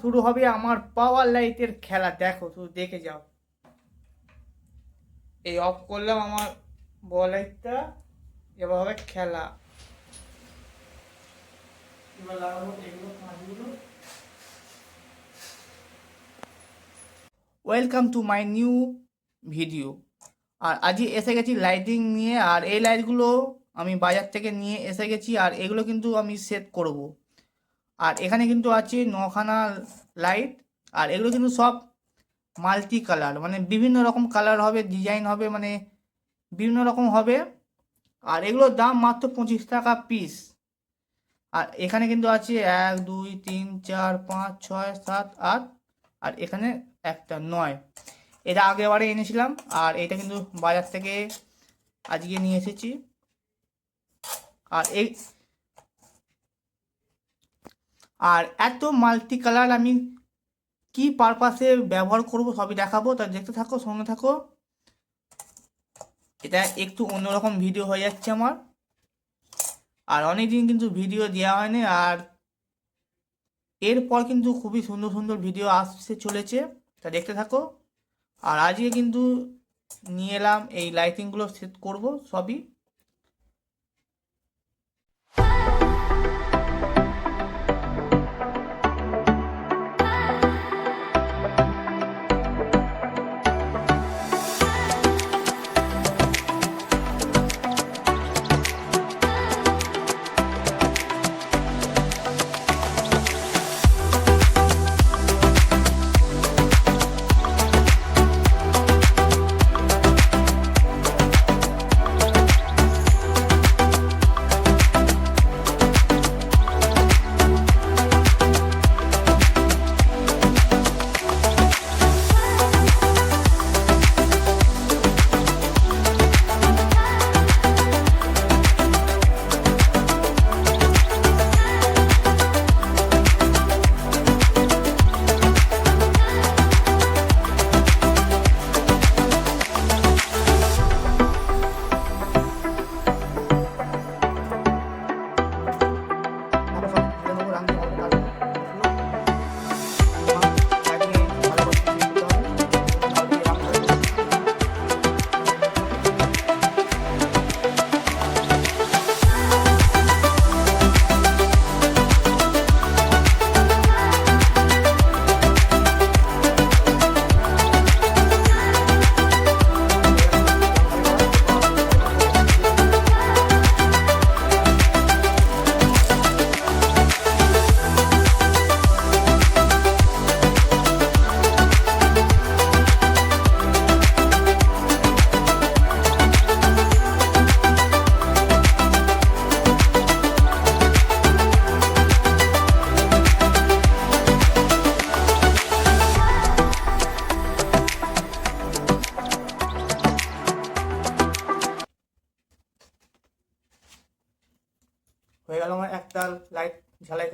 শুরু হবে আমার পাওয়ার লাইটের খেলা। দেখো শুধু দেখে যাও। এই অফ করলাম আমার বল লাইটটা এবার হবে খেলা। Welcome to my new video আর আজকে এসে গেছি লাইটিং নিয়ে, আর এই লাইটগুলো আমি বাজার থেকে নিয়ে এসে গেছি, আর এগুলো কিন্তু আমি সেট করব। আর এখানে কিন্তু আছে নখানা লাইট আর এগুলো কিন্তু সব মাল্টি কালার মানে বিভিন্ন রকম কালার হবে ডিজাইন হবে মানে বিভিন্ন রকম হবে। আর এগুলোর দাম মাত্র পঁচিশ টাকা পিস আর এখানে কিন্তু আছে এক, দুই, তিন, চার, পাঁচ, ছয়, সাত, আট, আর এখানে একটা নয়। এটা আগেবারে এনেছিলাম, আর এটা কিন্তু বাজার থেকে আজকে নিয়ে এসেছি। আর এই আর এত মাল্টি কালার আমি কি পারপাসে ব্যবহার করব সবই দেখাবো, তা দেখতে থাকো সঙ্গে থাকো। এটা একটু অন্যরকম ভিডিও হয়ে যাচ্ছে আমার। আর অনেকদিন কিন্তু ভিডিও দেওয়া হয়নি, আর এরপর কিন্তু খুবই সুন্দর সুন্দর ভিডিও আসতে চলেছে, তা দেখতে থাকো। আর আজকে কিন্তু নিয়ে এলাম এই লাইটিংগুলো সেট করব সবই।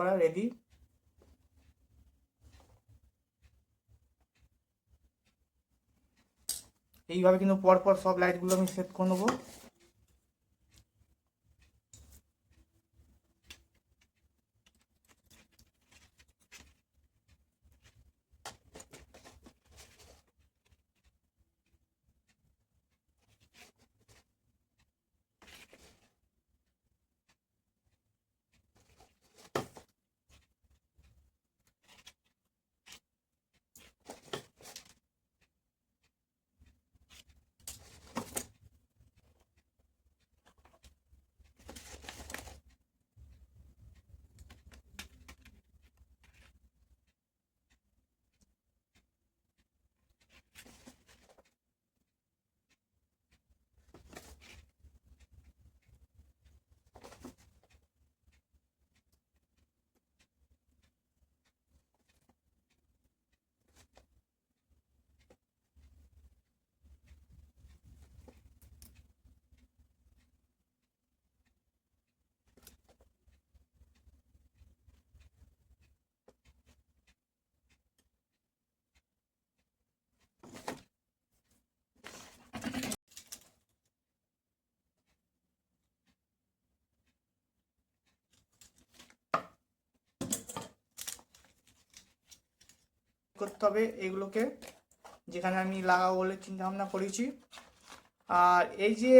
করা রেডি এইভাবে কিন্তু পরপর পর সব লাইটগুলো আমি সেট করে নেব। করতে হবে এগুলোকে, যেখানে আমি লাগাবো বলে চিন্তা ভাবনা করেছি। আর এই যে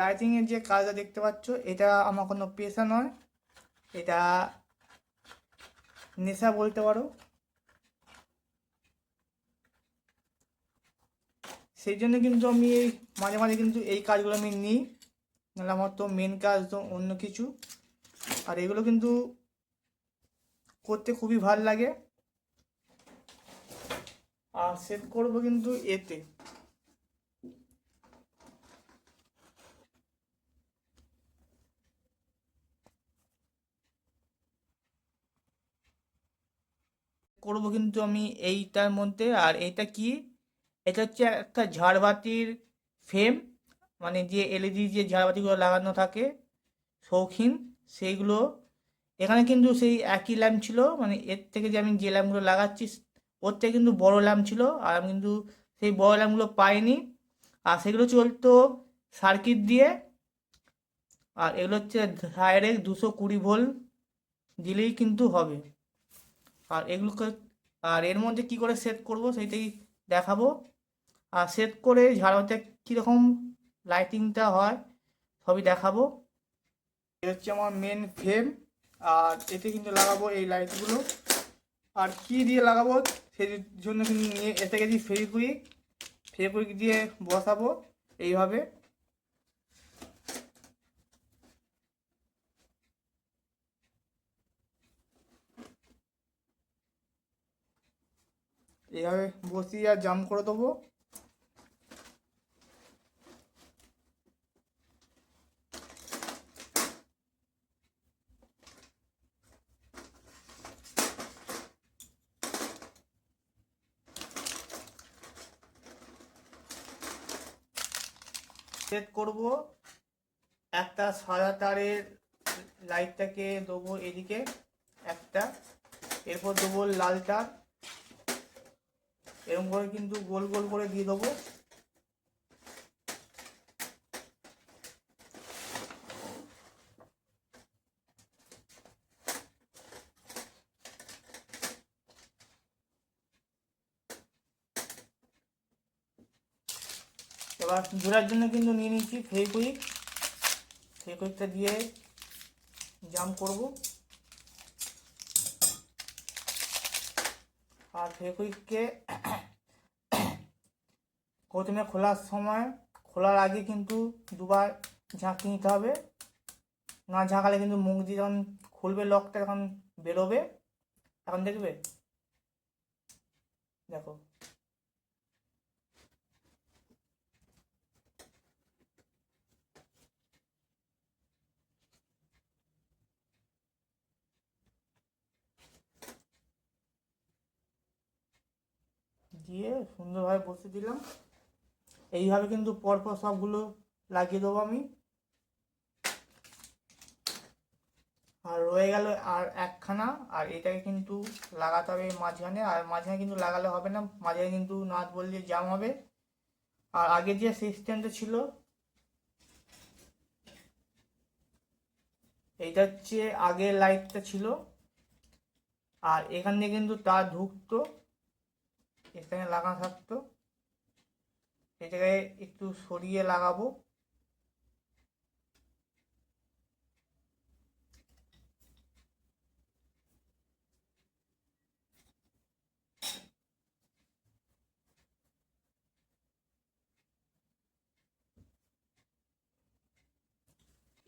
লাইটিংয়ের যে কাজটা দেখতে পাচ্ছ, এটা আমার কোনো পেশা নয়। এটা নেশা বলতে পারো। সেই জন্য কিন্তু আমি এই, মাঝে মাঝে কিন্তু এই কাজগুলো আমি নিই। নাহলে আমার তো মেন কাজ তো অন্য কিছু। আর এগুলো কিন্তু করতে খুবই ভালো লাগে। আর সেট করব কিন্তু এতে। করব কিন্তু আমি এইটার মধ্যে, আর এটা কি? এটা হচ্ছে একটা ঝাড়বাতির ফ্রেম মানে যে এলইডি যে ঝাড়বাতিগুলো লাগানো থাকে, শৌখিন, সেইগুলো। এখানে কিন্তু সেই একই ল্যাম্প ছিল মানে এর থেকে যে আমি যে ল্যাম্পগুলো লাগাচ্ছি ওর থেকে কিন্তু বড় ল্যাম্প ছিল আর আমি কিন্তু সেই বড় ল্যাম্পগুলো পাইনি। আর সেগুলো চলতো সার্কিট দিয়ে। আর এগুলো হচ্ছে ডাইরেক্ট দুশো কুড়ি ভোল্ট দিলেই কিন্তু হবে। আর এগুলোকে, আর এর মধ্যে কি করে সেট করব সেইটাই দেখাবো। আর সেট করে ঝাড়বাতিতে কীরকম লাইটিংটা হয় সবই দেখাবো। এ হচ্ছে আমার মেন ফ্রেম আর এতে কিন্তু লাগাবো এই লাইটগুলো আর কি দিয়ে লাগাবো? সেই জন্য কিন্তু নিয়ে এসে গেছি ফেরিকুইক ফেরিকুইক দিয়ে বসাবো এইভাবে। এইভাবে বসিয়ে আর জাম করে দেবো। সেট করব। একটা সাদা তারের লাইটটাকে দেবো এদিকে, একটা। এরপর দেবো লাল তার। এরকম করে কিন্তু গোল গোল করে দিয়ে দেবো। জোড়ার জন্য কিন্তু নিয়ে নিচ্ছি ফেকুইক ফেকুইকটা দিয়ে জাম করব। আর ফেকুইককে প্রথমে খোলার সময়, খোলার আগে কিন্তু দুবার ঝাঁকি নিতে হবে। না ঝাঁকালে কিন্তু মুখ দিয়ে যখন খুলবে লকটা তখন বেরোবে। এখন দেখবে? দেখো। দিয়ে সুন্দরভাবে বসে দিলাম। এইভাবে কিন্তু পরপর সবগুলো লাগিয়ে দেবো আমি। আর রয়ে গেল আর একখানা, আর এটাকে কিন্তু লাগাতে হবে মাঝখানে। আর মাঝখানে কিন্তু লাগালে হবে না, মাঝখানে কিন্তু নাচ বললে জাম হবে। আর আগে যে সিস্টেমটা ছিল, এইটা হচ্ছে আগের লাইটটা ছিল। আর এখান দিয়ে কিন্তু তার ঢুকতো। এখানে লাগানো থাকতো। এটাকে একটু সরিয়ে লাগাবো।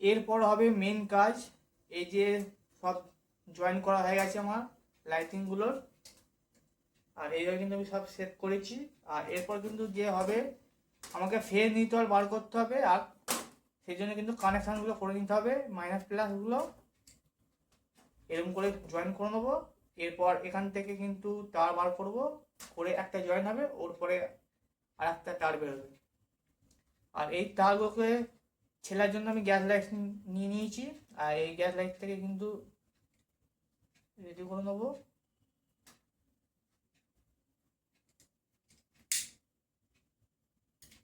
এরপর হবে মেন কাজ, এই যে সব জয়েন করা হয়ে গেছে আমার লাইটিংগুলোর আর এইভাবে কিন্তু আমি সব সেট করেছি। আর এরপর কিন্তু যে হবে, আমাকে ফের নিতে হবে, বার করতে হবে, আর সেই জন্য কিন্তু কানেকশানগুলো করে নিতে হবে মাইনাস প্লাসগুলো এরকম করে জয়েন করে নেব। এরপর এখান থেকে কিন্তু তার বার করব, করে একটা জয়েন হবে, ওর পরে আর একটা তার বেরোবে। আর এই তারগুলোকে ছেলার জন্য আমি গ্যাস লাইট নিয়ে নিয়েছি। আর এই গ্যাস লাইট থেকে কিন্তু রেডি করে নেব।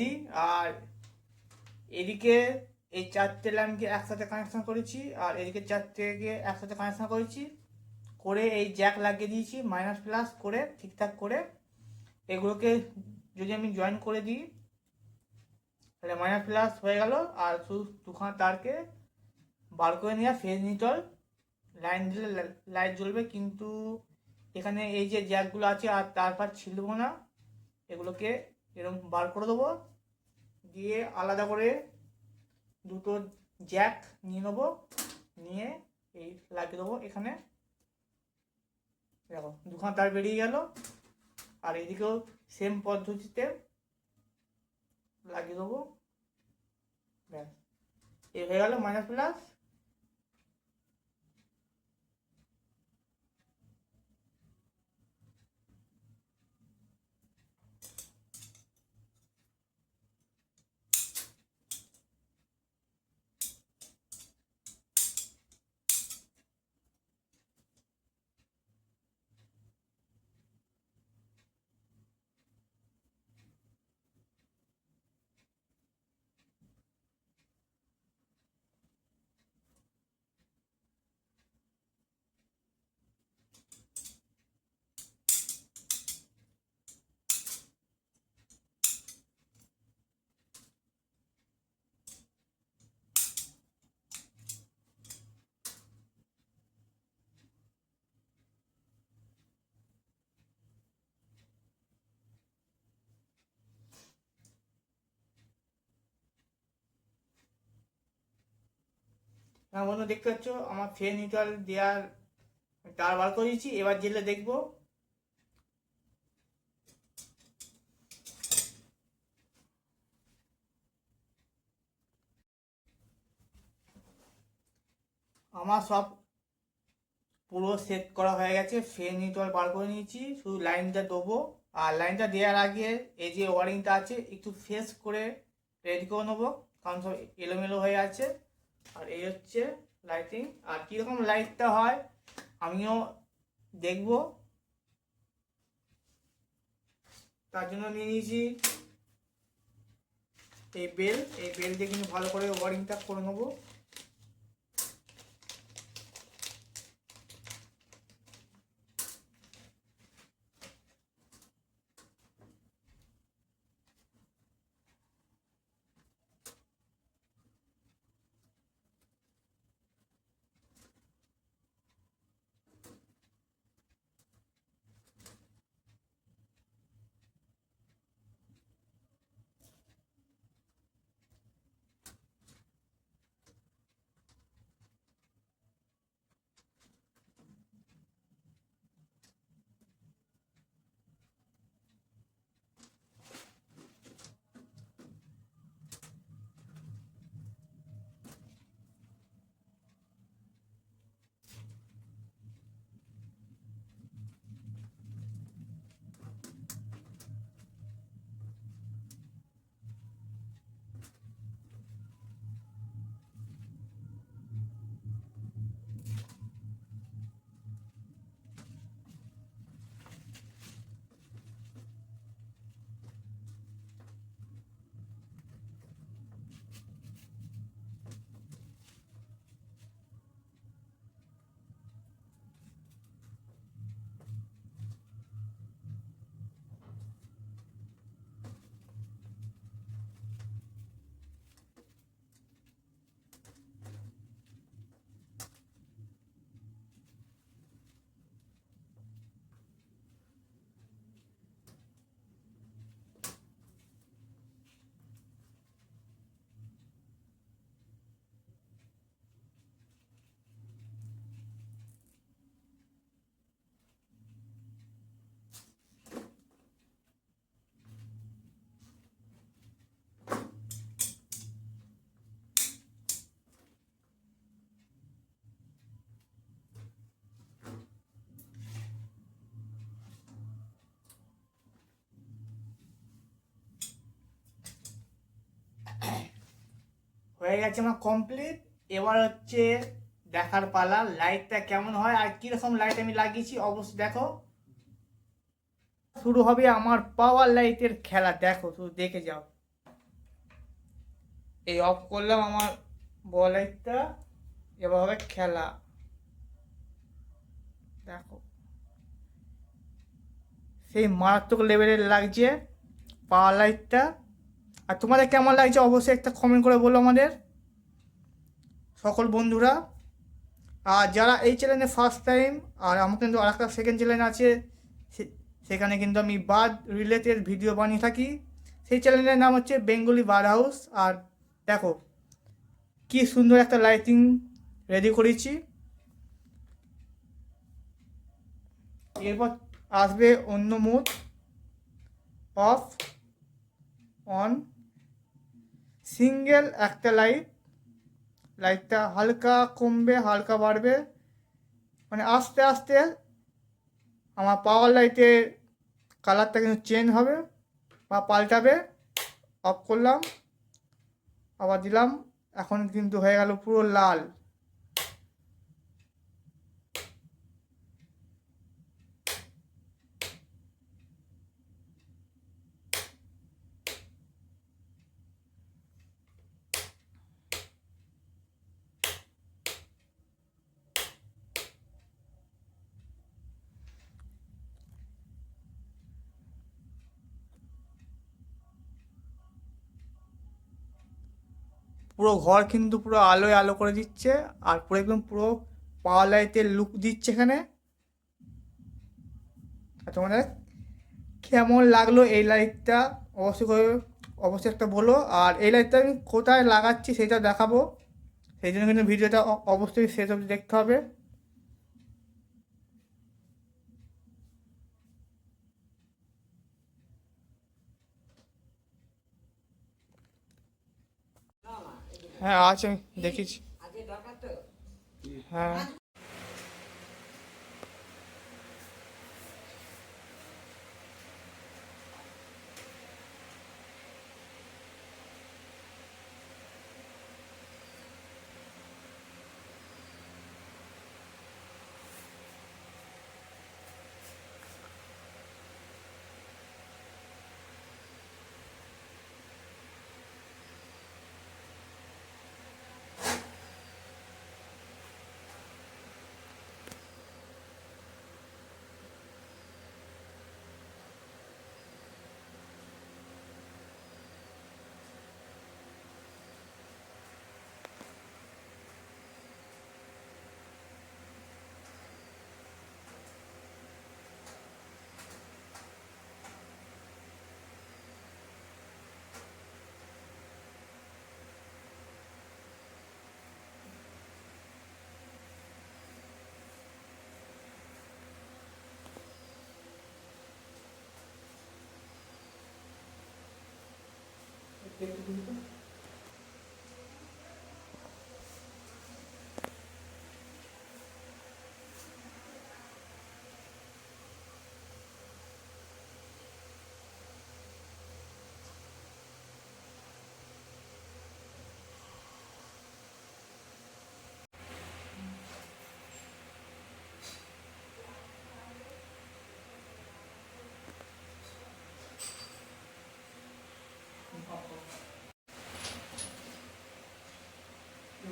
দিই আর এদিকে এই চারটে ল্যাম্পকে একসাথে কানেকশন করেছি, আর এদিকে চারটেকে একসাথে কানেকশন করেছি, করে এই জ্যাক লাগিয়ে দিয়েছি মাইনাস প্লাস করে ঠিকঠাক করে। এগুলোকে যদি আমি জয়েন করে দিই, তাহলে মাইনাস প্লাস হয়ে গেল, আর শুধু দুখানা তারকে বার করে নেওয়া ফেজ নিটল লাইন দিলে লাইট জ্বলবে, কিন্তু এখানে এই যে জ্যাকগুলো আছে, আর তারপর ছিলবো না, এগুলোকে এরকম বার করে দেবো। দিয়ে আলাদা করে দুটো জ্যাক নিয়ে নেব। নিয়ে এই লাগিয়ে দেবো এখানে। দেখো, দুখান তার বেরিয়ে গেল। আর এদিকেও সেম পদ্ধতিতে লাগিয়ে দেবো। ব্যাস, এই হয়ে গেল মাইনাস প্লাস হ্যাঁ বন্ধু, দেখতে পাচ্ছ, আমার ফেন নিউট্রাল দেওয়ার তার বার করে দিয়েছি এবার জেলে দেখব। আমার সব পুরো সেট করা হয়ে গেছে ফেন নিউট্রাল বার করে নিয়েছি, শুধু লাইনটা দেবো। আর লাইনটা দেওয়ার আগে এই যে ওয়ারিংটা আছে, একটু ফেস করে রেডি করে নেব, কারণ সব এলোমেলো হয়ে আছে। আর এই হচ্ছে লাইটিং আর কীরকম লাইটটা হয়, আমিও দেখব। তার জন্য নিয়ে নিয়েছি এই বেল এই বেল দিয়ে কিন্তু ভালো করে ওয়ারিংটা করে নেব। হয়ে গেছে আমার কমপ্লিট এবার হচ্ছে দেখার পালা লাইটটা কেমন হয় আর কীরকম লাইট আমি লাগিয়েছি অবশ্যই দেখো। শুরু হবে আমার পাওয়ার লাইটের খেলা, দেখো শুধু দেখে যাও। এই অফ করলাম আমার বল লাইটটা এবার হবে খেলা। দেখো। সেই মারাত্মক লেভেলের লাগছে পাওয়ার লাইটটা আর তোমাদের কেমন লাগছে অবশ্যই একটা কমেন্ট করে বলো আমাদের। সকল বন্ধুরা, আর যারা এই চ্যানেলে ফার্স্ট টাইম আর আমার কিন্তু আর একটা সেকেন্ড চ্যানেল আছে সেখানে কিন্তু আমি বার্ড রিলেটেড ভিডিও বানিয়ে থাকি। সেই চ্যানেলের নাম হচ্ছে বেঙ্গলি বার্ড হাউস আর দেখো, কি সুন্দর একটা লাইটিং রেডি করেছি। এরপর আসবে অন্য মোড অফ অন সিঙ্গেল একটা লাইট লাইটটা হালকা কমবে, হালকা বাড়বে। মানে আস্তে আস্তে আমার পাওয়ার লাইটের কালারটা কিন্তু চেঞ্জ হবে বা পাল্টাবে। অফ করলাম, আবার দিলাম, এখন কিন্তু হয়ে গেল পুরো লাল। পুরো ঘর কিন্তু পুরো আলোয় আলো করে দিচ্ছে, আর পুরো একদম পুরো পাওয়ার লাইটের লুক দিচ্ছে এখানে। তোমাদের কেমন লাগল এই লাইটটা অবশ্যই করে অবশ্যই একটা বলো। আর এই লাইটটা আমি কোথায় লাগাচ্ছি সেটা দেখাবো। সেই জন্য কিন্তু ভিডিওটা অবশ্যই শেষ অবধি দেখতে হবে। হ্যাঁ আছে আমি দেখেছি হ্যাঁ। এবার লাগাবো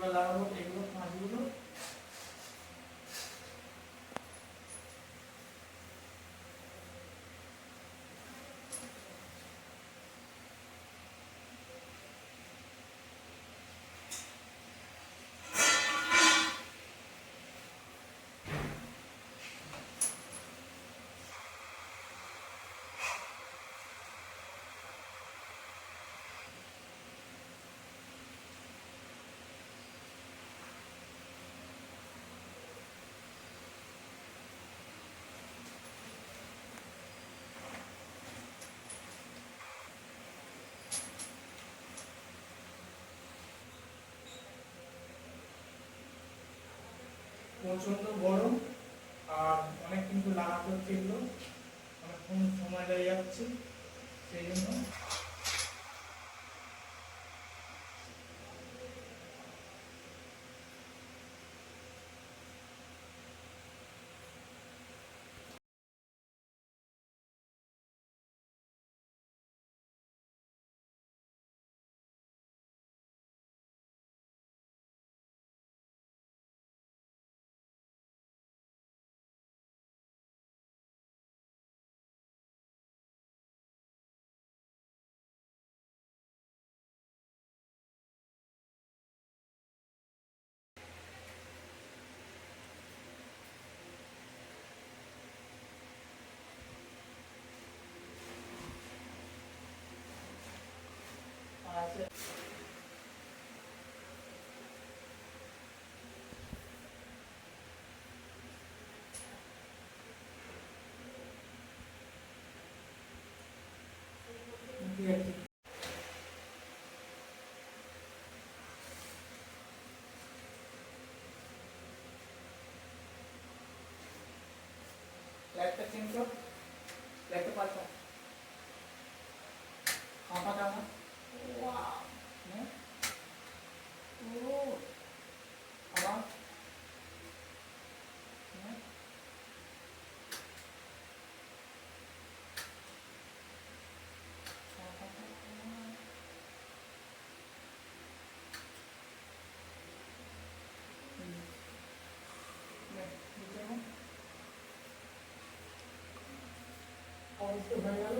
এগুলো প্রচণ্ড গরম আর অনেক কিন্তু লাগাতে ছিল অনেকক্ষণ সময় লেগে যাচ্ছে সেই জন্য অবস্থা হয়ে গেল